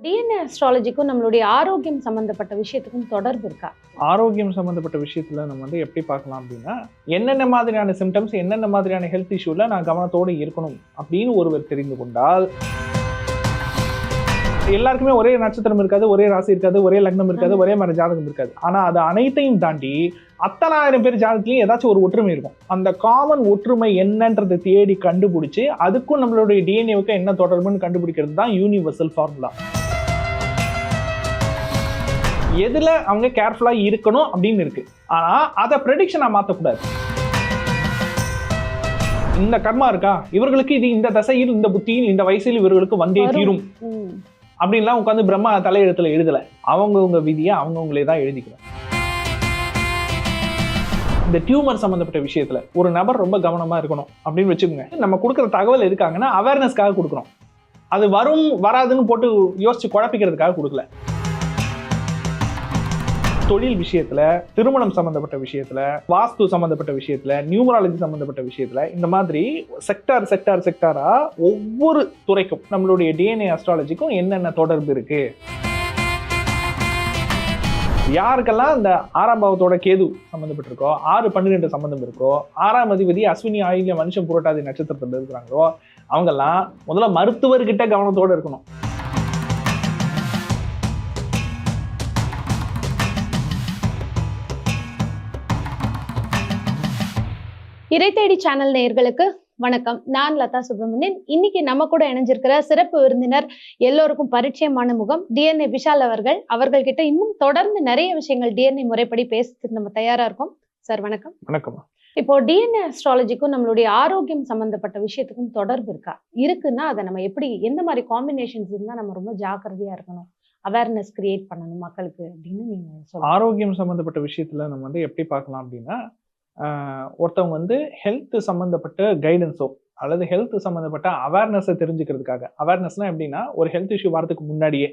DNA அஸ்ட்ராலஜிக்கும் நம்மளுடைய ஆரோக்கியம் சம்பந்தப்பட்ட விஷயத்துக்கும் தொடர்பு இருக்கா? ஆரோக்கியம் சம்மந்தப்பட்ட விஷயத்துல நம்ம வந்து எப்படி பார்க்கலாம் அப்படின்னா என்னென்ன மாதிரியான சிம்டம்ஸ் என்னென்ன மாதிரியான ஹெல்த் இஷ்யூல நான் கவனத்தோடு இருக்கணும் அப்படின்னு ஒருவர் தெரிந்து கொண்டால் எல்லாருக்குமே ஒரே நட்சத்திரம் இருக்காது ஒரே ராசி இருக்காது ஒரே லக்னம் இருக்காது ஒரே மாதிரி ஜாதகம் இருக்காது. ஆனா அது அனைத்தையும் தாண்டி அத்தனாயிரம் பேர் ஜாதகத்துலயும் ஏதாச்சும் ஒரு ஒற்றுமை இருக்கும். அந்த காமன் ஒற்றுமை என்னன்றதை தேடி கண்டுபிடிச்சு அதுக்கும் நம்மளுடைய டிஎன்ஏவுக்கு என்ன தொடர்புன்னு கண்டுபிடிக்கிறது தான் யூனிவர்சல் ஃபார்முலா எதுல அவங்க கேர்ஃபுல்லா இருக்கணும் அப்படின்னு இருக்கு. ஆனா அதை ப்ரெடிக்ஷனா மாத்தக்கூடாது. இந்த கர்மா இருக்கா? இவர்களுக்கு இது இந்த தசையில் இந்த புத்தியில் இந்த வயசில் இவர்களுக்கு வந்தே. தீரும். அப்படின்லாம் உட்காந்து பிரம்மா தலையெழுத்துல எழுதல. அவங்கவுங்க விதியை அவங்கவுங்களே தான் எழுதிக்கணும் இந்த டியூமர் சம்பந்தப்பட்ட விஷயத்துல ஒரு நபர் ரொம்ப கவனமா இருக்கணும் அப்படின்னு வச்சுக்கோங்க. நம்ம கொடுக்குற தகவல் எதுக்காங்கன்னா அவேர்னஸ்க்காக கொடுக்குறோம். அது வரும் வராதுன்னு போட்டு யோசிச்சு குழப்பிக்கிறதுக்காக கொடுக்கல. தொழில் விஷயத்துல திருமணம் சம்பந்தப்பட்ட விஷயத்துல வாஸ்து சம்பந்தப்பட்ட விஷயத்துல நியூமராலஜி சம்பந்தப்பட்ட விஷயத்துல இந்த மாதிரி செக்டார் செக்டார் செக்டாரா ஒவ்வொரு துறைக்கும் நம்மளுடைய டிஎன்ஏ அஸ்ட்ராலஜிக்கும் என்னென்ன தொடர்பு இருக்கு? யாருக்கெல்லாம் இந்த ஆறாம் பாவத்தோட கேது சம்மந்தப்பட்டிருக்கோ ஆறு பன்னிரெண்டு சம்பந்தம் இருக்கோ ஆறாம் அதிபதி அஸ்வினி ஆயுள்ய மனுஷன் புரட்டாதி நட்சத்திரத்தில் இருக்கிறாங்களோ அவங்கெல்லாம் முதல்ல மருத்துவர்கிட்ட கவனத்தோட இருக்கணும். இறை தேடி சேனல் நேயர்களுக்கு வணக்கம். நான் லதா சுப்பிரமணியன். இன்னைக்கு நம்ம கூட இணைஞ்சிருக்கிற சிறப்பு விருந்தினர் எல்லோருக்கும் பரிச்சயமான முகம் டிஎன்ஏ விஷால் அவர்கள். அவர்கள் கிட்ட இன்னும் தொடர்ந்து நிறைய விஷயங்கள் டிஎன்ஏ முறைப்படி பேசுறதுக்கு நம்ம தயாரா இருக்கோம். சார் வணக்கம். வணக்கம். இப்போ டிஎன்ஏ அஸ்ட்ராலஜிக்கும் நம்மளுடைய ஆரோக்கியம் சம்பந்தப்பட்ட விஷயத்துக்கும் தொடர்பு இருக்கா? இருக்குன்னா அதை நம்ம எப்படி எந்த மாதிரி காம்பினேஷன்ஸ் இருந்தா நம்ம ரொம்ப ஜாக்கிரதையா இருக்கணும்? அவேர்னஸ் கிரியேட் பண்ணணும் மக்களுக்கு அப்படின்னு நீங்க ஆரோக்கியம் சம்மந்தப்பட்ட விஷயத்துல நம்ம வந்து எப்படி பார்க்கலாம் அப்படின்னா ஒருத்தவங்க வந்து ஹெல்த் சம்மந்தப்பட்ட கைடன்ஸோ அல்லது ஹெல்த் சம்மந்தப்பட்ட அவேர்னஸை தெரிஞ்சுக்கிறதுக்காக. அவேர்னஸ்லாம் எப்படின்னா ஒரு ஹெல்த் இஷ்யூ வரதுக்கு முன்னாடியே.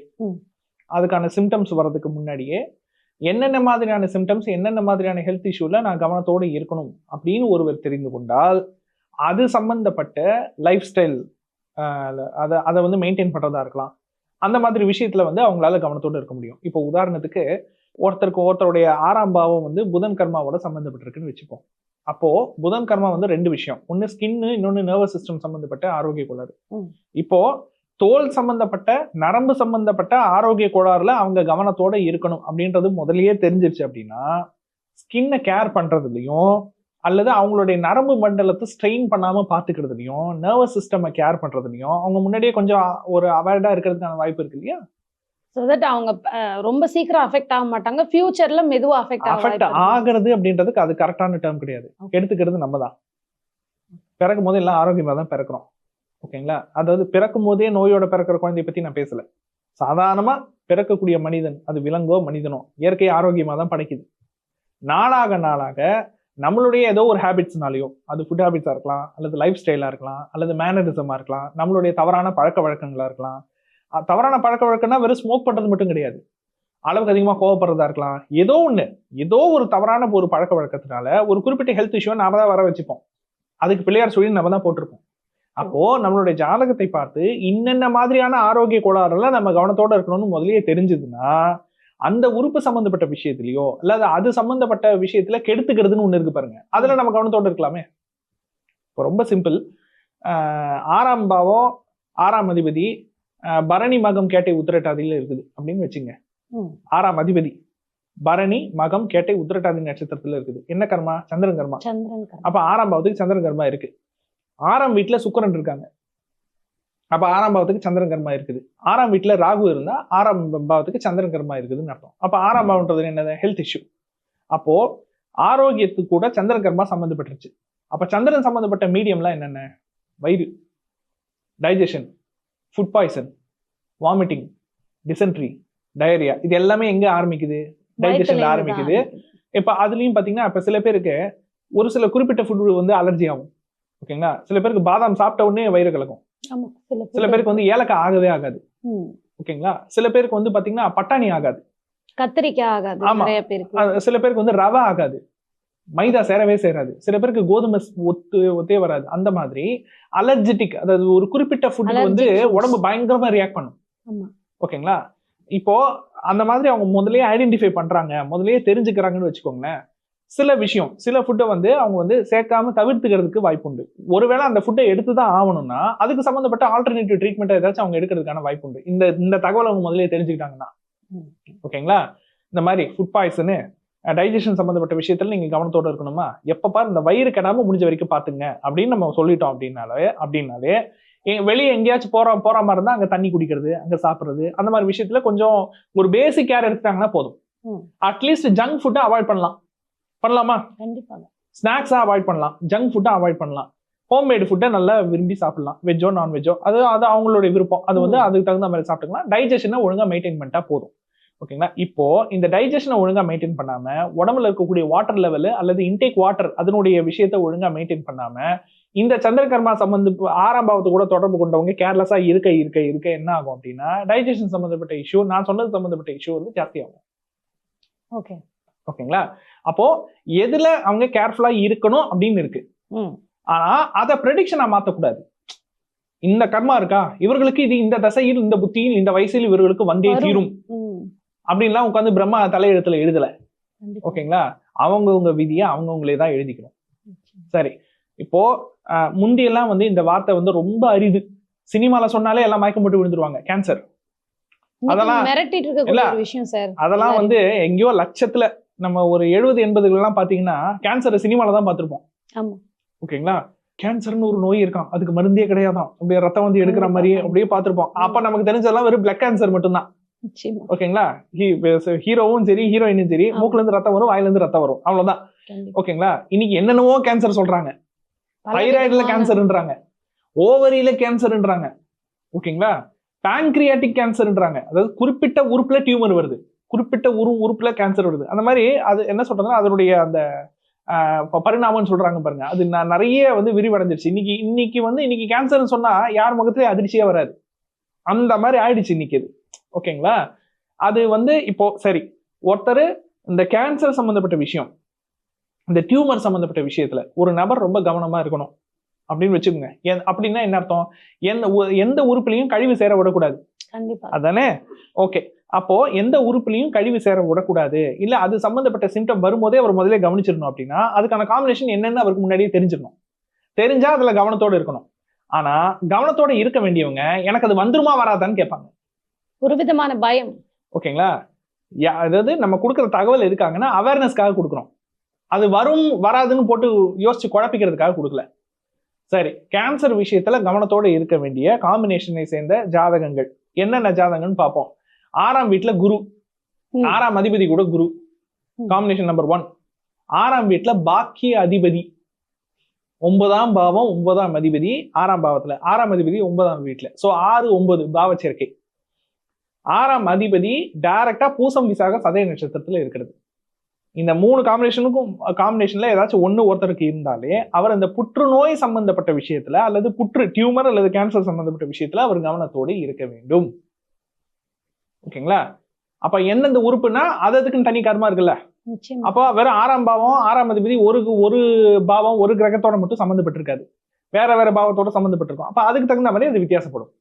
அதுக்கான சிம்டம்ஸ் வர்றதுக்கு முன்னாடியே என்னென்ன மாதிரியான சிம்டம்ஸ் என்னென்ன மாதிரியான ஹெல்த் இஷ்யூல நான் கவனத்தோடு இருக்கணும் அப்படின்னு ஒருவர் தெரிந்து கொண்டால் அது சம்பந்தப்பட்ட லைஃப் ஸ்டைல் அதை அதை வந்து மெயின்டைன் பண்றதா இருக்கலாம். அந்த மாதிரி விஷயத்துல வந்து அவங்களால கவனத்தோடு இருக்க முடியும். இப்போ உதாரணத்துக்கு ஒருத்தருக்கு ஒருத்தருடைய ஆறாம் பாவம் வந்து புதன் கர்மாவோட சம்மந்தப்பட்டிருக்குன்னு வச்சுப்போம். அப்போ புதன் கர்மா வந்து ரெண்டு விஷயம். ஒன்னு ஸ்கின்னு இன்னொன்னு நர்வஸ் சிஸ்டம் சம்பந்தப்பட்ட ஆரோக்கிய கோளாறு. இப்போ தோல் சம்பந்தப்பட்ட நரம்பு சம்பந்தப்பட்ட ஆரோக்கிய கோளாறுல அவங்க கவனத்தோட இருக்கணும் அப்படின்றது முதல்லயே தெரிஞ்சிருச்சு அப்படின்னா ஸ்கின்னை கேர் பண்றதுலயும் அல்லது அவங்களுடைய நரம்பு மண்டலத்தை ஸ்ட்ரெயின் பண்ணாம பாத்துக்கிறதுலயும் நர்வஸ் சிஸ்டமை கேர் பண்றதுலயும் அவங்க முன்னாடியே கொஞ்சம் ஒரு அவேர்டா இருக்கிறதுக்கான வாய்ப்பு இருக்கு இல்லையா? ஸோ தட் அவங்க ரொம்ப சீக்கிரம் அஃபெக்ட் ஆக மாட்டாங்க. ஃபியூச்சர்ல மெதுவா அஃபெக்ட் அஃபெக்ட் ஆக ஆகிறது அப்படின்றதுக்கு அது கரெக்டான டேர்ம் கிடையாது. எடுத்துக்கிறது நம்ம தான் பிறக்கும் போது எல்லாம் ஆரோக்கியமா தான் பிறக்கிறோம். ஓகேங்களா? அதாவது பிறக்கும் போதே நோயோட பிறக்கிற குழந்தைய பத்தி நான் பேசல. சாதாரணமா பிறக்கக்கூடிய மனிதன் அது விலங்கோ மனிதனோ இயற்கை ஆரோக்கியமா தான் படைக்குது. நாளாக நாளாக நம்மளுடைய ஏதோ ஒரு ஹேபிட்ஸ்னாலையோ அது ஃபுட் ஹேபிட்ஸா இருக்கலாம் அல்லது லைஃப் ஸ்டைலா இருக்கலாம் அல்லது மேனரிசமா இருக்கலாம் நம்மளுடைய தவறான பழக்க வழக்கங்களா இருக்கலாம் தவறான பழக்க வழக்கம்னா வெறும் ஸ்மோக் பண்றது மட்டும் கிடையாது. அளவுக்கு அதிகமாக கோவப்படுறதா இருக்கலாம். ஏதோ ஒன்று ஏதோ ஒரு தவறான ஒரு பழக்க வழக்கத்தினால ஒரு குறிப்பிட்ட ஹெல்த் இஷ்யூ நாம தான் வர வச்சுப்போம். அதுக்கு பிள்ளையார் சொல்லி நம்ம தான் போட்டிருப்போம். அப்போ நம்மளுடைய ஜாதகத்தை பார்த்து இன்னென்ன மாதிரியான ஆரோக்கிய கோளாறுலாம் நம்ம கவனத்தோட இருக்கணும்னு முதல்லயே தெரிஞ்சதுன்னா அந்த உறுப்பு சம்பந்தப்பட்ட விஷயத்திலயோ அல்லது அது சம்பந்தப்பட்ட விஷயத்துல கெடுத்துக்கிறதுன்னு ஒண்ணு இருக்கு பாருங்க. அதுல நம்ம கவனத்தோட இருக்கலாமே. இப்போ ரொம்ப சிம்பிள் ஆறாம் பாவம் ஆறாம் அதிபதி பரணி மகம் கேட்டை உத்திரட்டாதியில இருக்குது அப்படின்னு வச்சுங்க. ஆறாம் அதிபதி. பரணி மகம் கேட்டை உத்திரட்டாதி நட்சத்திரத்துல இருக்குது. என்ன கர்மா? சந்திரன் கர்மா. சந்திரன் கர்மா. அப்ப ஆறாம் பாவத்துக்கு சந்திரன் கர்மா இருக்கு. ஆறாம் வீட்டுல சுக்கிரன் இருக்காங்க. அப்ப ஆறாம் பாவத்துக்கு சந்திரன் கர்மா இருக்குது. ஆறாம் வீட்டுல ராகு இருந்தா ஆறாம் பாவத்துக்கு சந்திரன் கர்மா இருக்குதுன்னு அர்த்தம். அப்ப ஆறாம் பாவம்ன்றது என்னது? ஹெல்த் இஷ்யூ அப்போ ஆரோக்கியத்துக்கு கூட சந்திரன் கர்மா சம்மந்தப்பட்டுருச்சு அப்ப சந்திரன் சம்மந்தப்பட்ட மீடியம்லாம் என்னென்ன? வயிறு. Digestion food poison vomiting dysentery diarrhoea இது எல்லாமே எங்க ஆரம்பிக்குது? டைஜஷன்ல ஆரம்பிக்குது. இப்ப அதுலயும் பாத்தீங்கன்னா இப்ப சில பேருக்கு ஒரு சில குறிப்பிட்ட ஃபுட் வந்து அலர்ஜி ஆகும். ஓகேங்களா சில பேருக்கு பாதாம் சாப்பிட்ட உடனே வயிறு கலக்கும். சில சில பேர் பேருக்கு வந்து ஏலக்காய் ஆகவே ஆகாது. ஓகேங்களா சில பேருக்கு வந்து பாத்தீங்கன்னா பட்டாணி ஆகாது. கத்திரிக்காய் ஆகாது ஆமா. சில பேருக்கு வந்து ரவை ஆகாது. மைதா சேரவே சேராது. சில பேருக்கு கோதுமை ஒத்து ஒத்தே வராது. அந்த மாதிரி அலர்ஜெட்டிக் அதாவது ஒரு குறிப்பிட்ட ஃபுட் வந்து. உடம்பு பயங்கரமா ரியாக்ட் பண்ணும். ஓகேங்களா? இப்போ அந்த மாதிரி அவங்க முதல்லயே ஐடென்டிஃபை பண்றாங்க. முதல்லயே தெரிஞ்சுக்கிறாங்கன்னு வச்சுக்கோங்களேன். சில விஷயம் சில ஃபுட்டை வந்து அவங்க வந்து சேர்க்காம தவிர்த்துக்கிறதுக்கு வாய்ப்புண்டு ஒருவேளை அந்த ஃபுட்டை எடுத்து தான் ஆகணும்னா அதுக்கு சம்மந்தப்பட்ட ஆல்டர்னேட்டிவ் ட்ரீட்மெண்ட் ஏதாச்சும் அவங்க எடுக்கிறதுக்கான வாய்ப்புண்டு இந்த இந்த தகவலை அவங்க முதல்லயே தெரிஞ்சுக்கிட்டாங்கன்னா. ஓகேங்களா? இந்த மாதிரி ஃபுட் பாய்சனு டைஜஷன் சம்மந்தப்பட்ட விஷயத்துல நீங்க கவனத்தோட இருக்கணுமா? எப்ப பாரு இந்த வயிறு கெடாம முடிஞ்ச வரைக்கும் பாத்துங்க. அப்படின்னு நம்ம சொல்லிட்டோம் அப்படின்னாலே அப்படின்னாலே வெளியே எங்கேயாச்சும் போற போற மாதிரி இருந்தா அங்க தண்ணி குடிக்கிறது அங்க சாப்பிடுறது அந்த மாதிரி விஷயத்துல கொஞ்சம் ஒரு பேசிக் கேர் எடுத்துட்டாங்கன்னா போதும். அட்லீஸ்ட் ஜங்க் ஃபுட்டை அவாய்ட் பண்ணலாம். பண்ணலாமா? கண்டிப்பாக ஸ்நாக்ஸா அவாய்ட் பண்ணலாம். ஜங்க் ஃபுட்டை அவாய்ட் பண்ணலாம். ஹோம்மேடு ஃபுட்டை நல்லா விரும்பி சாப்பிடலாம். வெஜ்ஜோ நான்வெஜ்ஜோ அது அது அவங்களுடைய விருப்பம். அது வந்து. அதுக்கு தகுந்த மாதிரி சாப்பிட்டுக்கலாம். டைஜஷனை ஒழுங்கா மெயின்டைன் பண்ணிட்டா போதும். ஓகேங்களா? இப்போ இந்த டைஜஷனை ஒழுங்கா மெயின்டைன் பண்ணாம உடம்புல இருக்கக்கூடிய வாட்டர் லெவல் அல்லது இன்டேக் வாட்டர் அதனுடைய விஷயத்தை ஒழுங்கா மெயின்டைன் பண்ணாம இந்த சந்திரகர்மா சம்பந்த ஆறாம் பாவத்து கூட தொடர்பு கொண்டவங்க கேர்லெஸ்ஸா இருக்க இருக்க இருக்க என்ன ஆகும் அப்படின்னா டைஜஷன் சம்பந்தப்பட்ட இஷ்யூ நான் சொன்னது சம்பந்தப்பட்ட இஷ்யூ வந்து ஜாஸ்தி ஆகும். ஓகே. ஓகேங்களா? அப்போ எதுல அவங்க கேர்ஃபுல்லா இருக்கணும் அப்படின்னு இருக்கு. ஆனா அதை ப்ரெடிக்ஷனா மாத்தக்கூடாது. இந்த கர்மா இருக்கா? இவர்களுக்கு இது இந்த தசையில் இந்த புத்தியில் இந்த வயசில் இவர்களுக்கு வந்தே. தீரும். அப்படின்லாம் உட்காந்து பிரம்மா தலையெழுத்துல எழுதல. ஓகேங்களா? அவங்கவுங்க விதியை அவங்கவுங்களே தான் எழுதிக்கணும். சரி. இப்போ முந்தியெல்லாம் வந்து இந்த வார்த்தை வந்து ரொம்ப அரிது. சினிமால சொன்னாலே எல்லாம் மயக்கம் போட்டு விழுந்துருவாங்க. கேன்சர் அதெல்லாம் மிரட்டிட்டு விஷயம் சார் அதெல்லாம் வந்து எங்கேயோ லட்சத்துல நம்ம ஒரு எழுபது எண்பதுகள் எல்லாம் பாத்தீங்கன்னா கேன்சரை சினிமால தான் பார்த்திருப்போம். ஓகேங்களா? கேன்சர்னு ஒரு நோய் இருக்கான் அதுக்கு மருந்தே கிடையாதான் அப்படியே ரத்தம் வந்து எடுக்கிற கண்டிப்பா. மாதிரி அப்படியே பார்த்திருப்போம் அப்ப நமக்கு தெரிஞ்சதெல்லாம் வெறும் பிளட் கேன்சர் மட்டும்தான். ஓகேங்களா ஹீரோவும் சரி ஹீரோயினும் சரி. மூக்குல இருந்து ரத்தம் வரும் வாயில இருந்து ரத்தம் வரும். அவ்வளவுதான். ஓகேங்களா இன்னைக்கு என்னென்னவோ கேன்சர் சொல்றாங்க. தைராய்டுல கேன்சர்ன்றாங்க ஓவரியில கேன்சர்ன்றாங்க ஓகேங்களா pancreatic கேன்சர்ன்றாங்க அதாவது குறிப்பிட்ட உறுப்புல டியூமர் வருது. குறிப்பிட்ட உரு உறுப்புல கேன்சர் வருது. அந்த மாதிரி அது என்ன சொல்றதுன்னா அதனுடைய அந்த பரிணாமம்னு சொல்றாங்க பாருங்க. அது நிறைய வந்து விரிவடைஞ்சிருச்சு. இன்னைக்கு இன்னைக்கு வந்து இன்னைக்கு கேன்சர்னு சொன்னா யார் முகத்திலே அதிர்ச்சியே வராது. அந்த மாதிரி ஆயிடுச்சு இன்னைக்கு ஓகேங்களா? அது வந்து இப்போ சரி ஒருத்தர் இந்த கேன்சர் சம்பந்தப்பட்ட விஷயம் இந்த டியூமர் சம்பந்தப்பட்ட விஷயத்துல ஒரு நபர் ரொம்ப கவனமா இருக்கணும் அப்படின்னு வச்சுக்கோங்க. அப்படின்னா என்ன அர்த்தம்? எந்த எந்த உறுப்புலையும் கழிவு சேர விடக்கூடாது. கண்டிப்பா. அதானே? ஓகே. அப்போ எந்த உறுப்புலையும் கழிவு சேர விடக்கூடாது. இல்ல அது சம்பந்தப்பட்ட சிம்டம் வரும்போதே அவர் முதல்ல கவனிச்சிடணும் அப்படின்னா அதுக்கான காம்பினேஷன் என்னன்னு அவருக்கு முன்னாடியே தெரிஞ்சிடணும். தெரிஞ்சா அதுல கவனத்தோட இருக்கணும். ஆனா கவனத்தோட இருக்க வேண்டியவங்க எனக்கு அது வந்துருமா வராதான்னு கேட்பாங்க. ஒரு விதமான பயம். ஓகேங்களா? அதாவது நம்ம கொடுக்குற தகவல் எதுக்காங்கன்னா அவேர்னஸ்க்காக கொடுக்குறோம். அது வரும் வராதுன்னு போட்டு யோசிச்சு குழப்பிக்கிறதுக்காக கொடுக்கல. சரி கேன்சர் விஷயத்துல கவனத்தோட இருக்க வேண்டிய காம்பினேஷனை சேர்ந்த ஜாதகங்கள். என்னென்ன ஜாதகங்கள்னு பார்ப்போம். ஆறாம் வீட்டுல குரு. ஆறாம் அதிபதி கூட குரு. காம்பினேஷன் நம்பர் ஒன் ஆறாம் வீட்டுல பாக்கிய அதிபதி. ஒன்பதாம் பாவம் ஒன்பதாம் அதிபதி ஆறாம் பாவத்துல. ஆறாம் அதிபதி ஒன்பதாம் வீட்டுல சோ ஆறு ஒன்பது பாவ சேர்க்கை. ஆறாம் அதிபதி டைரக்டா பூசம் விசாக சதய நட்சத்திரத்துல இருக்கிறது. இந்த மூணு காம்பினேஷனுக்கும் காம்பினேஷன்ல ஏதாச்சும் ஒண்ணு ஒருத்தருக்கு இருந்தாலே அவர் அந்த புற்றுநோய் சம்பந்தப்பட்ட விஷயத்துல அல்லது புற்று டியூமர் அல்லது கேன்சர் சம்பந்தப்பட்ட விஷயத்துல அவர் கவனத்தோடு இருக்க வேண்டும். ஓகேங்களா? அப்ப எந்தெந்த உறுப்புனா அது அதுக்குன்னு தனி கர்மா இருக்குல்ல? அப்போ வெறும் ஆறாம் பாவம் ஆறாம் அதிபதி ஒரு ஒரு பாவம் ஒரு கிரகத்தோட மட்டும் சம்மந்தப்பட்டிருக்காது. வேற வேற பாவத்தோட சம்மந்தப்பட்டிருக்கும். அப்ப அதுக்கு தகுந்த மாதிரி அது வித்தியாசப்படும்.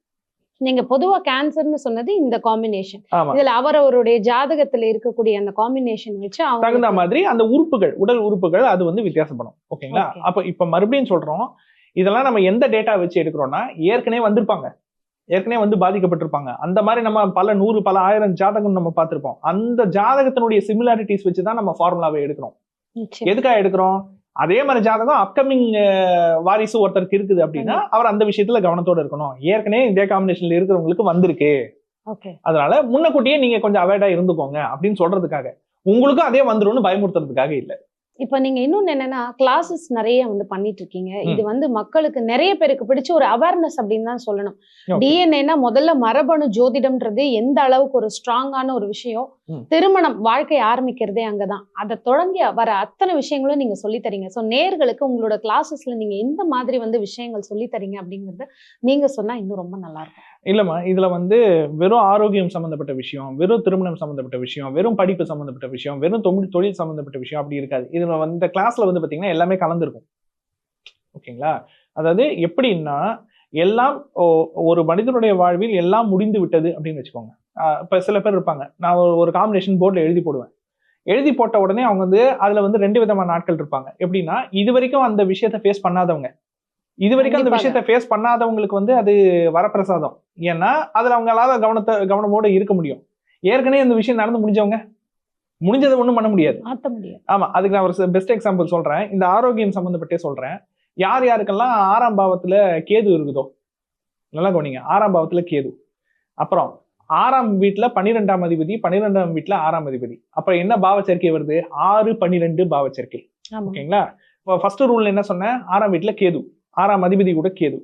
நீங்க பொதுவா கேன்சர்னு சொன்னது இந்த காம்பினேஷன் இதுல அவரவருடைய ஜாதகத்துல இருக்கக்கூடிய அந்த காம்பினேஷன் வச்சு தகுந்த மாதிரி அந்த உறுப்புகள் உடல் உறுப்புகள் அது வந்து வித்தியாசப்படும். ஓகேங்களா. அப்ப இப்ப மறுபடியும் சொல்றோம் இதெல்லாம் நம்ம எந்த டேட்டா வச்சு எடுக்கிறோம்னா ஏற்கனவே வந்திருப்பாங்க. ஏற்கனவே வந்து பாதிக்கப்பட்டிருப்பாங்க. அந்த மாதிரி நம்ம பல நூறு பல ஆயிரம் ஜாதகம் நம்ம பார்த்திருப்போம். அந்த ஜாதகத்தினுடைய சிமிலாரிட்டிஸ் வச்சு தான் நம்ம ஃபார்முலாவை எடுக்கிறோம். எதுக்காக எடுக்கிறோம்? அதே மாதிரி ஜாதகம் அப்கமிங் வாரிசு ஒருத்தருக்கு இருக்குது அப்படின்னா அவர் அந்த விஷயத்துல கவனத்தோட இருக்கணும். ஏற்கனவே இதே காம்பினேஷன்ல இருக்கிறவங்களுக்கு வந்திருக்கு. அதனால முன்னக்கூட்டியே நீங்க கொஞ்சம் அவேர்டா இருந்துக்கோங்க அப்படின்னு சொல்றதுக்காக. உங்களுக்கும் அதே வந்துரும்னு பயமுறுத்துறதுக்காக இல்ல. இப்ப நீங்க இன்னொன்னு என்னன்னா கிளாஸஸ் நிறைய வந்து பண்ணிட்டு இருக்கீங்க இது வந்து மக்களுக்கு நிறைய பேருக்கு பிடிச்ச ஒரு அவேர்னஸ் அப்படின்னு தான் சொல்லணும். டிஎன்ஏனா முதல்ல மரபணு ஜோதிடம்ன்றது எந்த அளவுக்கு ஒரு ஸ்ட்ராங்கான ஒரு விஷயம். திருமணம் வாழ்க்கை ஆரம்பிக்கிறதே அங்கதான் அதை தொடங்கி வர அத்தனை விஷயங்களும் நீங்க சொல்லி தரீங்க. ஸோ நேர்களுக்கு உங்களோட கிளாஸஸ்ல நீங்க எந்த மாதிரி வந்து விஷயங்கள் சொல்லி தரீங்க அப்படிங்கறது நீங்க சொன்னா இன்னும் ரொம்ப நல்லா இருக்கும். இல்லம்மா இதுல வந்து வெறும் ஆரோக்கியம் சம்பந்தப்பட்ட விஷயம் வெறும் திருமணம் சம்பந்தப்பட்ட விஷயம் வெறும் படிப்பு சம்பந்தப்பட்ட விஷயம் வெறும் தொழில் தொழில் சம்பந்தப்பட்ட விஷயம் அப்படி இருக்காது. இதுல வந்து கிளாஸ்ல வந்து பாத்தீங்கன்னா எல்லாமே கலந்துருக்கும். ஓகேங்களா? அதாவது எப்படின்னா எல்லாம் ஒரு மனிதனுடைய வாழ்வில் எல்லாம் முடிந்து விட்டது அப்படின்னு வச்சுக்கோங்க. இப்போ இப்ப சில பேர் இருப்பாங்க. நான் ஒரு- காம்பினேஷன் போர்டில் எழுதி போடுவேன். எழுதி போட்ட உடனே அவங்க வந்து அதுல வந்து ரெண்டு விதமான நாட்கள் இருப்பாங்க. எப்படின்னா இது வரைக்கும் அந்த விஷயத்த ஃபேஸ் பண்ணாதவங்க. இது வரைக்கும் அந்த. விஷயத்த ஃபேஸ் பண்ணாதவங்களுக்கு வந்து அது வரப்பிரசாதம். ஏன்னா அதுல அவங்களால கவனத்தை கவனமோட இருக்க முடியும். ஏற்கனவே இந்த விஷயம் நடந்து முடிஞ்சவங்க. முடிஞ்சதை ஒண்ணும் பண்ண முடியாது. ஆமா அதுக்கு நான் ஒரு பெஸ்ட் எக்ஸாம்பிள் சொல்றேன். இந்த ஆரோக்கியம் சம்பந்தப்பட்டே சொல்றேன். யார் யாருக்கெல்லாம் ஆறாம் பாவத்துல கேது இருக்குதோ? நல்லா கவனிங்க. ஆறாம் பாவத்துல கேது. அப்புறம் ஆறாம் வீட்டுல பன்னிரெண்டாம் அதிபதி பன்னிரெண்டாம் வீட்டுல ஆறாம் அதிபதி. அப்புறம் என்ன பாவ சேர்க்கை வருது? ஆறு பன்னிரெண்டு பாவ சேர்க்கை ஆமா. ஓகேங்களா? இப்போ ஃபர்ஸ்ட் ரூல் என்ன சொன்னேன்? ஆறாம் வீட்டுல கேது. ஆறாம் அதிபதி கூட கேது.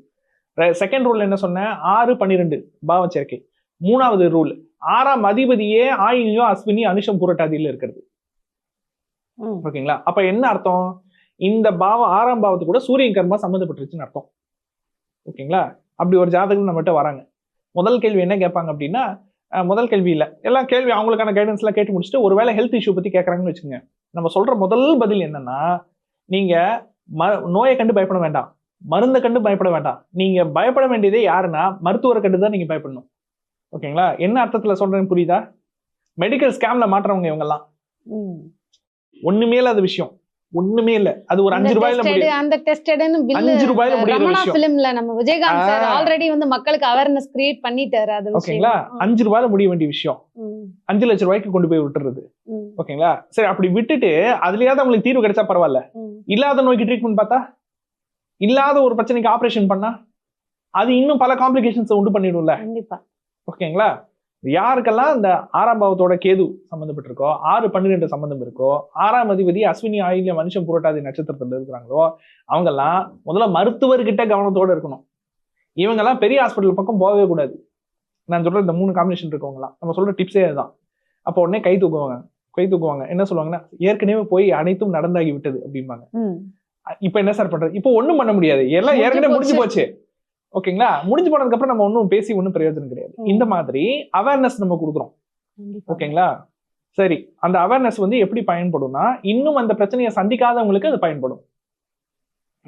செகண்ட் ரூல் என்ன சொன்னேன் ஆறு பன்னிரெண்டு பாவ சேர்க்கை. மூணாவது ரூல் ஆறாம் அதிபதியே ஆயிலியோ அஸ்வினி அனுஷம் புரட்டாதியில இருக்கிறது. ஓகேங்களா? அப்ப என்ன அர்த்தம்? இந்த பாவம் ஆறாம் பாவத்து கூட சூரியன் கர்மா சம்மந்தப்பட்டுருச்சுன்னு அர்த்தம். ஓகேங்களா? அப்படி ஒரு ஜாதகம் நம்மகிட்ட வராங்க. முதல் கேள்வி என்ன கேட்பாங்க அப்படின்னா முதல் கேள்வி இல்ல. எல்லாம் கேள்வி அவங்களுக்கான கைடன்ஸ் எல்லாம் கேட்டு முடிச்சுட்டு ஒருவேளை ஹெல்த் இஷ்யூ பத்தி கேட்கறாங்கன்னு வச்சுக்கோங்க. நம்ம சொல்ற முதல் பதில் என்னன்னா நீங்க ம- நோயை கண்டு பயப்பட வேண்டாம். மருந்தை கண்டு பயப்பட வேண்டாம். நீங்க பயப்பட வேண்டியதே யாருன்னா மருத்துவரை கண்டு தான் நீங்க பயப்படணும். ஓகேங்களா? என்ன அர்த்தத்துல சொல்றேன்னு புரியுதா? மெடிக்கல் ஸ்கேம்ல மாட்டுறவங்க இவங்கெல்லாம். ஒண்ணுமே இல்லாத விஷயம். ஒண்ணுமே இல்ல. அது ஒரு அஞ்சு ரூபாயில முடியும் அந்த டெஸ்டட்னு அஞ்சு ரூபாயில முடியிற ரமணா விஷயம். பிலிம்ல நம்ம விஜயகாந்த் சார். ஆல்ரெடி வந்து மக்களுக்கு அவேர்னஸ் கிரியேட் பண்ணிட்டாரு அது ஓகேங்களா? அஞ்சு ரூபாயில முடிய வேண்டிய விஷயம். அஞ்சு லட்சம் ரூபாய்க்கு கொண்டு போய் விட்டுறது. ஓகேங்களா? சரி அப்படி விட்டுட்டு அதுலயாவது அவங்களுக்கு தீர்வு கிடைச்சா பரவாயில்ல. இல்லாத நோய்க்கு ட்ரீட்மெண்ட் பார்த்தா? இல்லாத ஒரு பிரச்சனைக்கு ஆபரேஷன் பண்ணா அது இன்னும் பல காம்ப்ளிகேஷன்ஸ் உண்டு பண்ணிடும்ல. கண்டிப்பா. ஓகேங்களா யாருக்கெல்லாம் இந்த ஆறாம் பாவத்தோட கேது சம்பந்தப்பட்டிருக்கோ ஆறு பன்னிரெண்டு சம்பந்தம் இருக்கோ ஆறாம் அதிபதி அஸ்வினி ஆயில்ய மனுஷன் புரட்டாதி நட்சத்திரத்துல இருக்கிறாங்களோ அவங்கெல்லாம் முதல்ல மருத்துவர்கிட்ட கவனத்தோட இருக்கணும். இவங்கெல்லாம் பெரிய ஹாஸ்பிட்டல் பக்கம் போகவே கூடாது. நான் சொல்ற இந்த மூணு காம்பினேஷன் இருக்கவங்கலாம் நம்ம சொல்ற டிப்ஸே அதுதான் அப்போ உடனே கை தூக்குவாங்க. கை தூக்குவாங்க. என்ன சொல்லுவாங்கன்னா ஏற்கனவே போய் அனைத்தும் நடந்தாகி விட்டது அப்படிம்பாங்க. இப்ப என்ன சார் பண்றது? இப்போ ஒண்ணும் பண்ண முடியாது. எல்லாம் ஏற்கனவே முடிஞ்சு போச்சு. ஓகேங்களா? முடிஞ்சு போனதுக்கு அப்புறம் நம்ம ஒன்றும் பேசி ஒன்றும் பிரயோஜனம் கிடையாது. இந்த மாதிரி அவேர்னஸ் நம்ம கொடுக்குறோம். ஓகேங்களா? சரி. அந்த அவேர்னஸ் வந்து எப்படி பயன்படும்னா இன்னும் அந்த பிரச்சனையை சந்திக்காதவங்களுக்கு அது பயன்படும்.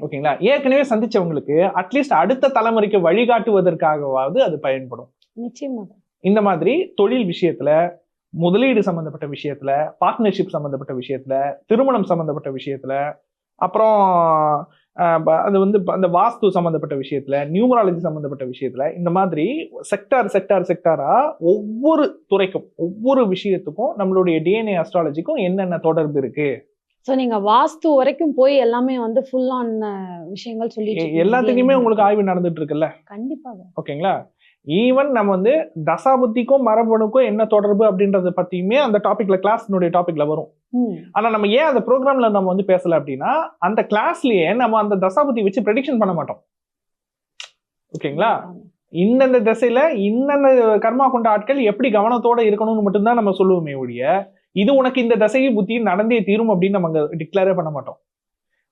ஓகேங்களா? ஏற்கனவே சந்திச்சவங்களுக்கு அட்லீஸ்ட் அடுத்த தலைமுறைக்கு வழிகாட்டுவதற்காகவாவது அது பயன்படும். நிச்சயமாக இந்த மாதிரி தொழில் விஷயத்துல முதலீடு சம்பந்தப்பட்ட விஷயத்துல பார்ட்னர்ஷிப் சம்பந்தப்பட்ட விஷயத்துல திருமணம் சம்பந்தப்பட்ட விஷயத்துல அப்புறம் அது வந்து அந்த வாஸ்து சம்பந்தப்பட்ட விஷயத்துல நியூமராலஜி சம்பந்தப்பட்ட விஷயத்துல இந்த மாதிரி செக்டார் செக்டார் செக்டாரா ஒவ்வொரு துறைக்கும் ஒவ்வொரு விஷயத்துக்கும் நம்மளுடைய டிஎன்ஏ அஸ்ட்ராலஜிக்கும் என்னென்ன தொடர்பு இருக்கு? சோ நீங்க வாஸ்து வரைக்கும் போய் எல்லாமே வந்து ஃபுல் ஆன் விஷயங்கள் இருக்கீங்க. எல்லாத்துக்குமே உங்களுக்கு ஆய்வு நடந்துட்டு இருக்குல்ல? கண்டிப்பாக ஓகேங்களா? ஈவன் நம்ம வந்து தசாபுத்திக்கும் மரபணுக்கும் என்ன தொடர்பு அப்படின்றத பத்தியுமே அந்த டாபிக்ல கிளாஸ்னுடைய டாபிக்ல வரும். ஆனா நம்ம ஏன் அந்த ப்ரோக்ராம்ல நம்ம வந்து பேசல அப்படின்னா அந்த கிளாஸ்லயே நம்ம அந்த தசாபுத்தி வச்சு ப்ரெடிக்ஷன் பண்ண மாட்டோம். ஓகேங்களா? இந்தந்த திசையில இன்னென்ன கர்மா கொண்ட ஆட்கள் எப்படி கவனத்தோட இருக்கணும்னு மட்டும்தான் நம்ம சொல்லுவோமே ஒழிய இது உனக்கு இந்த திசையை புத்தி நடந்தே தீரும் அப்படின்னு நம்ம டிக்ளேரே பண்ண மாட்டோம்.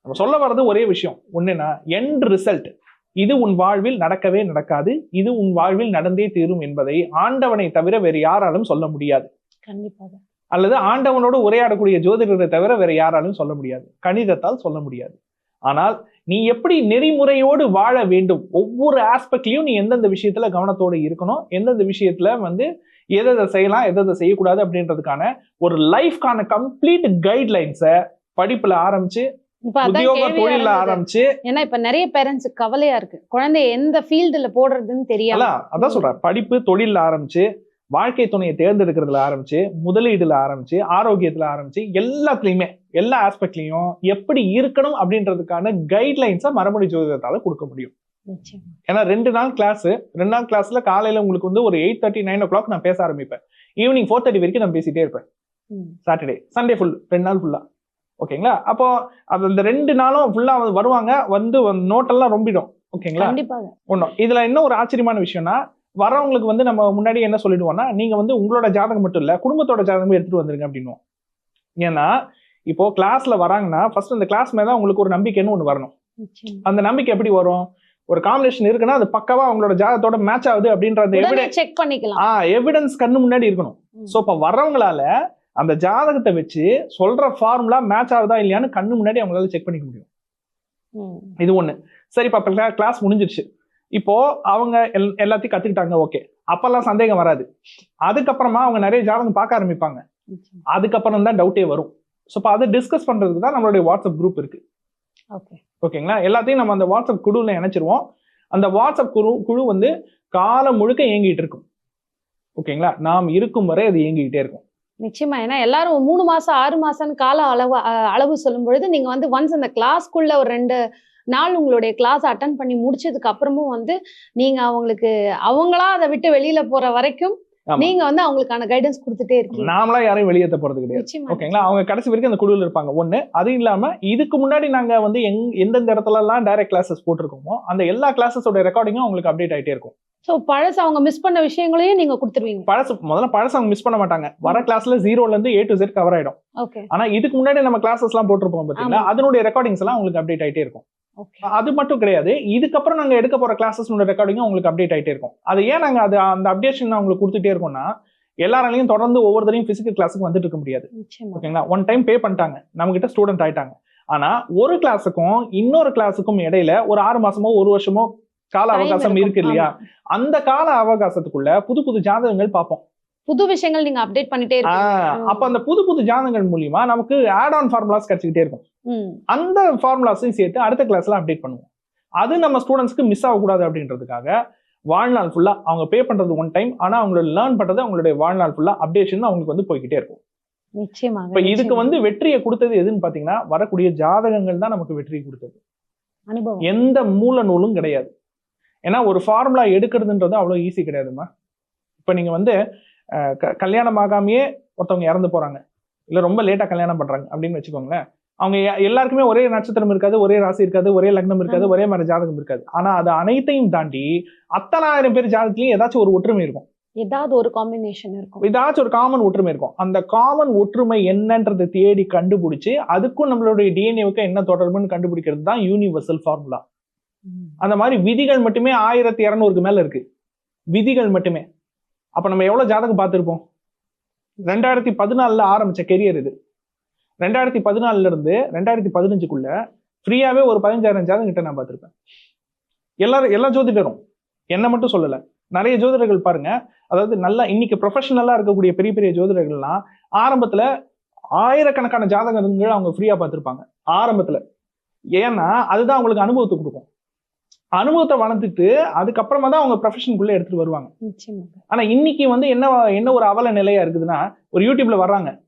நம்ம சொல்ல வர்றது ஒரே விஷயம். ஒண்ணுன்னா எண்ட் ரிசல்ட் இது உன் வாழ்வில் நடக்கவே நடக்காது. இது உன் வாழ்வில் நடந்தே தீரும் என்பதை ஆண்டவனை தவிர வேறு யாராலும் சொல்ல முடியாது. கண்டிப்பாக. அல்லது ஆண்டவனோடு உரையாடக்கூடிய ஜோதிடரை தவிர வேற யாராலும் சொல்ல முடியாது. கணிதத்தால் சொல்ல முடியாது. ஆனால் நீ எப்படி நெறிமுறையோடு வாழ வேண்டும்? ஒவ்வொரு ஆஸ்பெக்ட்லயும் நீ எந்தெந்த விஷயத்துல கவனத்தோட இருக்கணும்? எந்தெந்த விஷயத்துல வந்து எதை எதை செய்யலாம்? எதை எதை செய்யக்கூடாது? அப்படின்றதுக்கான ஒரு லைஃப்கான கம்ப்ளீட் கைட்லைன்ஸை படிப்புல ஆரம்பிச்சு தொழில. ஆரம்பிச்சு ஏன்னா இப்ப நிறைய பேரண்ட்ஸ் கவலையா இருக்கு. குழந்தைய எந்த ஃபீல்டுல போடுறதுன்னு தெரியாம. அதான் சொல்றேன். படிப்பு தொழில்ல ஆரம்பிச்சு வாழ்க்கை துணையை தேர்ந்தெடுக்கிறதுல ஆரம்பிச்சு முதலீடுல ஆரம்பிச்சு ஆரோக்கியத்துல ஆரம்பிச்சு எல்லாத்துலயுமே எல்லா ஆஸ்பெக்ட்லயும் எப்படி இருக்கணும் அப்படின்றதுக்கான கைட்லைன்ஸை மரபணு ஜோதிடத்தால கொடுக்க முடியும். ஏன்னா ரெண்டு நாள் கிளாஸ் ரெண்டு நாள் கிளாஸ்ல காலையில உங்களுக்கு வந்து ஒரு eight thirty nine o'clock நான் பேச ஆரம்பிப்பேன். ஈவினிங் ஃபோர் தேர்ட்டி வரைக்கும் நான் பேசிட்டே இருப்பேன். சாட்டர்டே சண்டே ஃபுல் ரெண்டு நாள் ஃபுல்லா ஓகேங்களா? அப்போ அது அந்த ரெண்டு நாளும் ஃபுல்லா வருவாங்க வந்து நோட்டெல்லாம் ரொம்பிடும். ஓகேங்களா? ஒன்றும் இதுல என்ன ஒரு ஆச்சரியமான விஷயம்னா வரவங்களுக்கு வந்து நம்ம முன்னாடி என்ன சொல்லிடுவோம்னா நீங்க வந்து உங்களோட ஜாதகம் மட்டும் இல்ல குடும்பத்தோட ஜாதகமே எடுத்துட்டு வந்துருங்க அப்படின்னுவோம். ஏன்னா இப்போ கிளாஸ்ல வராங்கன்னா ஃபர்ஸ்ட் அந்த கிளாஸ் மேல உங்களுக்கு ஒரு நம்பிக்கைன்னு ஒன்று வரணும். அந்த நம்பிக்கை எப்படி வரும்? ஒரு காம்பினேஷன் இருக்குன்னா அது பக்கவா அவங்களோட ஜாதகத்தோட மேட்ச் ஆகுது அப்படின்ற அந்த செக் பண்ணிக்கலாம். எவிடன்ஸ் கண்ணு முன்னாடி இருக்கணும். ஸோ இப்போ வர்றவங்களால அந்த ஜாதகத்தை வச்சு சொல்ற ஃபார்முலா மேட்ச் ஆகுதா இல்லையான்னு கண்ணு முன்னாடி அவங்களால செக் பண்ணிக்க முடியும். இது ஒண்ணு. சரி இப்போ கிளாஸ் முடிஞ்சிருச்சு. இப்போ அவங்க எல்- எல்லாத்தையும் கத்துக்கிட்டாங்க ஓகே அப்பெல்லாம் சந்தேகம் வராது. அதுக்கப்புறமா அவங்க நிறைய ஜாதகம் பார்க்க ஆரம்பிப்பாங்க. அதுக்கப்புறம் தான் டவுட்டே வரும். ஸோ இப்போ அதை டிஸ்கஸ் பண்றதுக்கு தான் நம்மளுடைய வாட்ஸ்அப் குரூப் இருக்கு. ஓகே ஓகேங்களா எல்லாத்தையும் நம்ம அந்த வாட்ஸ்அப் குழுவில் இணைச்சிருவோம். அந்த வாட்ஸ்அப் குழு குழு வந்து காலம் முழுக்க இயங்கிட்டு இருக்கும். ஓகேங்களா நாம் இருக்கும் வரை அது இயங்கிக்கிட்டே இருக்கும். நிச்சயமா. ஏன்னா எல்லாரும் மூணு மாசம் ஆறு மாசம் கால அளவு அஹ், அளவு சொல்லும் பொழுது நீங்க வந்து ஒன்ஸ் அந்த கிளாஸ்க்குள்ள ஒரு ரெண்டு நாள் உங்களுடைய கிளாஸ் அட்டன் பண்ணி முடிச்சதுக்கு அப்புறமும் வந்து நீங்க அவங்களுக்கு அவங்களா அதை விட்டு வெளியில போற வரைக்கும் நீங்க வந்து அவங்களுக்கான கைடன்ஸ் கொடுத்துட்டே இருக்கீங்க. நாமளா யாரையும் வெளியேற்ற போறது கிடையாது. ஓகேங்களா அவங்க கடைசி வரைக்கும் அந்த குழுவில் இருப்பாங்க. ஒண்ணு அது இல்லாம இதுக்கு முன்னாடி நாங்க வந்து எங் எந்தெந்த இடத்துல எல்லாம் டைரக்ட் கிளாஸஸ் போட்டிருக்கோமோ அந்த எல்லா கிளாஸஸோட ரெக்கார்டிங்கும் உங்களுக்கு அப்டேட் ஆயிட்டே இருக்கும். சோ பழசு அவங்க மிஸ் பண்ண விஷயங்களையும் நீங்க கொடுத்துருவீங்க. பழசு முதல்ல பழசு அவங்க மிஸ் பண்ண மாட்டாங்க. வர கிளாஸ்ல ஜீரோல இருந்து ஏ டு Z கவர் ஆயிடும். ஓகே ஆனா இதுக்கு முன்னாடி நம்ம கிளாஸஸ் எல்லாம் போட்டிருப்போம் பாத்தீங்களா? ஆமா. அதனுடைய ரெக்கார்டிங்ஸ் எல்லாம் உங்களுக்கு அப்டேட் ஆயிட்டே இருக்கும். அது மட்டும் கிடையாது. இதுக்கப்புறம் நாங்க எடுக்க போற கிளாஸஸ் ரெக்கார்டிங்கும் உங்களுக்கு அப்டேட் ஆயிட்டே இருக்கும். அது ஏன் நாங்க அது அந்த அப்டேஷன் உங்களுக்கு கொடுத்துட்டே இருக்கோம்னா எல்லாராலையும் தொடர்ந்து ஒவ்வொரு தடையும் பிசிக்கல் கிளாஸுக்கு வந்துட்டு இருக்க முடியாது. ஓகேங்களா ஒன் டைம் பே பண்ணிட்டாங்க. நம்ம கிட்ட ஸ்டூடெண்ட் ஆயிட்டாங்க. ஆனா ஒரு கிளாஸுக்கும் இன்னொரு கிளாஸுக்கும் இடையில ஒரு ஆறு மாசமோ ஒரு வருஷமோ கால அவகாசம். இருக்கு இல்லையா. அந்த கால அவகாசத்துக்குள்ள புது புது ஜாதகங்கள் பார்ப்போம். புது விஷயங்கள் நீங்க அப்டேட் பண்ணிட்டே இருக்கீங்க. அப்ப அந்த புது புது ஜாதகங்கள் மூலியமா நமக்கு ஆட் ஆன் ஃபார்முலாஸ் கிடைச்சிக்கிட்டே இருக்கும். அந்த ஃபார்முலாஸையும் சேர்த்து அடுத்த கிளாஸ்ல அப்டேட் பண்ணுவோம். அது நம்ம ஸ்டூடெண்ட்ஸ்க்கு மிஸ் ஆகக்கூடாது அப்படின்றதுக்காக வாழ்நாள் ஃபுல்லா அவங்க பே பண்றது ஒன் டைம் ஆனா அவங்களோட லேர்ன் பண்றது அவங்களுடைய வாழ்நாள் ஃபுல்லா அப்டேஷன் அவங்களுக்கு வந்து போய்கிட்டே இருக்கும். நிச்சயமாக இப்ப இதுக்கு. வந்து வெற்றியை கொடுத்தது எதுன்னு பாத்தீங்கன்னா வரக்கூடிய ஜாதகங்கள் தான் நமக்கு வெற்றி கொடுத்தது. எந்த மூல நூலும் கிடையாது. ஏன்னா ஒரு ஃபார்முலா எடுக்கிறதுன்றது அவ்வளவு ஈஸி கிடையாதுமா இப்ப நீங்க வந்து கல்யாணம் ஆகாமையே ஒருத்தவங்க இறந்து போறாங்க. இல்ல ரொம்ப லேட்டா கல்யாணம் பண்றாங்க அப்படின்னு வச்சுக்கோங்களேன். அவங்க எல்லாருக்குமே ஒரே நட்சத்திரம் இருக்காது ஒரே ராசி இருக்காது ஒரே லக்னம் இருக்காது ஒரே மாதிரி ஜாதகம் இருக்காது. ஆனா அது அனைத்தையும் தாண்டி அத்தனாயிரம் பேர் ஜாதகத்திலயும் ஏதாச்சும் ஒரு ஒற்றுமை இருக்கும். ஏதாவது ஒரு காம்பினேஷன் இருக்கும். ஏதாச்சும் ஒரு காமன் ஒற்றுமை இருக்கும். அந்த காமன் ஒற்றுமை என்னன்றதை தேடி கண்டுபிடிச்சு அதுக்கும் நம்மளுடைய டிஎன்ஏவுக்கு என்ன தொடர்புன்னு கண்டுபிடிக்கிறது தான் யூனிவர்சல் ஃபார்முலா. அந்த மாதிரி விதிகள் மட்டுமே ஆயிரத்தி இரநூறுக்கு மேல இருக்கு. விதிகள் மட்டுமே. அப்ப நம்ம எவ்வளவு ஜாதகம் பார்த்துருப்போம்? ரெண்டாயிரத்தி பதினாலுல ஆரம்பிச்ச கெரியர் இது. ரெண்டாயிரத்தி பதினாலுல இருந்து ரெண்டாயிரத்தி பதினஞ்சுக்குள்ள ஃப்ரீயாவே ஒரு பதினஞ்சாயிரம் ஜாதகம் கிட்ட நான் பார்த்துருப்பேன். எல்லாரும் எல்லா ஜோதிடரும் என்ன மட்டும் சொல்லல. நிறைய ஜோதிடர்கள் பாருங்க. அதாவது நல்லா இன்னைக்கு ப்ரொஃபஷனலா இருக்கக்கூடிய பெரிய பெரிய ஜோதிடர்கள்லாம் ஆரம்பத்துல ஆயிரக்கணக்கான ஜாதகங்கள் அவங்க ஃப்ரீயா பார்த்துருப்பாங்க. ஆரம்பத்துல. ஏன்னா அதுதான் அவங்களுக்கு அனுபவத்தை கொடுக்கும். அனுபவத்தை வளர்த்துட்டு அதுக்கப்புறமா தான் அவங்க ப்ரொஃபஷனுக்குள்ள எடுத்துட்டு வருவாங்க. ஆனா இன்னைக்கு வந்து என்ன என்ன ஒரு அவல நிலையா இருக்குதுன்னா ஒரு யூடியூப்ல வர்றாங்க.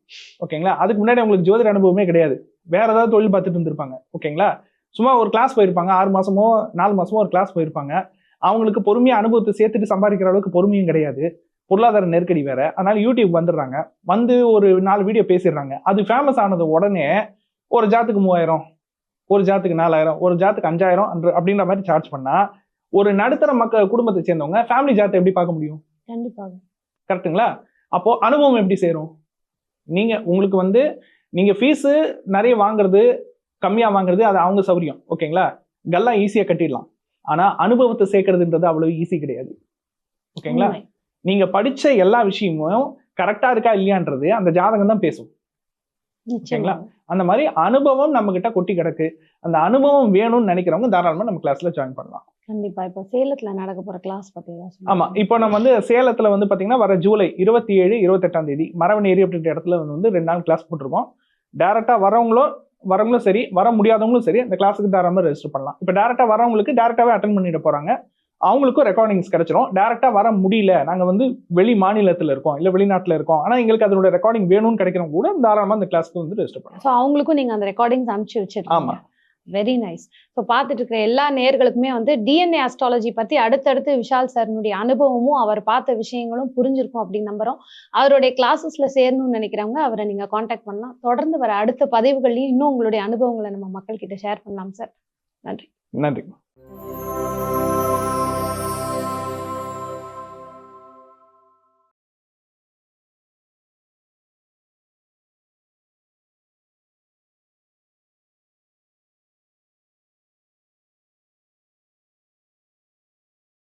ஓகேங்களா? அதுக்கு முன்னாடி அவங்களுக்கு ஜோதிட அனுபவமே கிடையாது. வேற ஏதாவது தொழில் பார்த்துட்டு இருந்திருப்பாங்க. ஓகேங்களா? சும்மா ஒரு கிளாஸ் போயிருப்பாங்க. ஆறு மாசமோ நாலு மாசமோ ஒரு கிளாஸ் போயிருப்பாங்க. அவங்களுக்கு பொறுமையா அனுபவத்தை சேர்த்துட்டு சம்பாதிக்கிற அளவுக்கு பொறுமையும் கிடையாது. பொருளாதார நெருக்கடி வேற. அதனால யூடியூப் வந்துடுறாங்க. வந்து ஒரு நாலு வீடியோ பேசிடுறாங்க. அது ஃபேமஸ் ஆனது உடனே ஒரு ஜாத்துக்கு மூவாயிரம். ஒரு ஜாத்துக்கு நாலாயிரம் ஒரு ஜாத்துக்கு அஞ்சாயிரம் அப்படின்ற மாதிரி சார்ஜ் பண்ணா ஒரு நடுத்தர மக்கள் குடும்பத்தை சேர்ந்தவங்க ஃபேமிலி ஜாத்தை எப்படி பார்க்க முடியும்? கண்டிப்பாக கரெக்ட்டுங்களா? அப்போ அனுபவம் எப்படி சேரும்? நீங்க உங்களுக்கு வந்து நீங்க ஃபீஸ் நிறைய வாங்குறது கம்மியா வாங்குறது அது அவங்க சௌரியம். ஓகேங்களா? கல்லா ஈஸியா கட்டிடலாம். ஆனா அனுபவத்தை சேர்க்கறதுன்றது அவ்வளவு ஈஸி கிடையாது. ஓகேங்களா. நீங்க படிச்ச எல்லா விஷயமும் கரெக்டா இருக்கா இல்லையான்றது அந்த ஜாதகம் தான் பேசும். நிச்சயமா அந்த மாதிரி அனுபவம் நம்ம கிட்ட கொட்டி கிடக்கு. அந்த அனுபவம் வேணும்னு நினைக்கிறவங்க தாராளமா நம்ம கிளாஸ்ல ஜாயின் பண்ணலாம். கண்டிப்பா. இப்ப சேலத்துல நடக்க போற கிளாஸ் பத்தி. ஆமா. இப்போ நம்ம வந்து சேலத்துல வந்து பாத்தீங்கன்னா வர ஜூலை இருபத்தி ஏழு இருபத்தெட்டாம் தேதி மரவநேரி அப்படின்ற இடத்துல வந்து ரெண்டு நாள் கிளாஸ் போட்டிருக்கோம். டேரக்டா வரவங்களும் வரவங்களும் சரி வர முடியாதவங்களும் சரி அந்த கிளாஸுக்கு தாராளமா ரெஜிஸ்டர் பண்ணலாம். இப்போ டேரக்டா வரவங்களுக்கு டேரக்டாவே அட்டன் பண்ணிட போறாங்க. அவங்களுக்கும் ரெக்கார்டிங்ஸ் கிடைச்சிரும். டேரக்டா வர முடியல. நாங்க வந்து வெளி மாநிலத்துல இருக்கோம் இல்ல வெளிநாட்டுல இருக்கோம். ஆனா எங்களுக்கு அதோட ரெக்கார்டிங் வேணும்னு கிடைக்கிறவங்க கூட தாராளமா அந்த கிளாஸ்க்கு வந்து ரெஜிஸ்டர் பண்ணலாம். ஸோ அவங்களுக்கும் நீங்க அந்த ரெக்கார்டிங்ஸ் அனுப்பிச்சு ஆமா. வச்சிருக்கீங்க வெரி நைஸ் ஸோ பார்த்துட்டு இருக்கிற எல்லா நேயர்களுக்குமே வந்து டிஎன்ஏ அஸ்ட்ராலஜி பத்தி அடுத்தடுத்து விஷால் சார்னுடைய அனுபவமும் அவர் பார்த்த விஷயங்களும் புரிஞ்சிருக்கும் அப்படின்னு நம்புறோம். அவருடைய கிளாஸஸ்ல சேரணும்னு நினைக்கிறவங்க அவரை நீங்க காண்டாக்ட் பண்ணலாம். தொடர்ந்து வர அடுத்த பதிவுகள்லையும் இன்னும் உங்களுடைய அனுபவங்களை நம்ம மக்கள் கிட்ட ஷேர் பண்ணலாம் சார் நன்றி.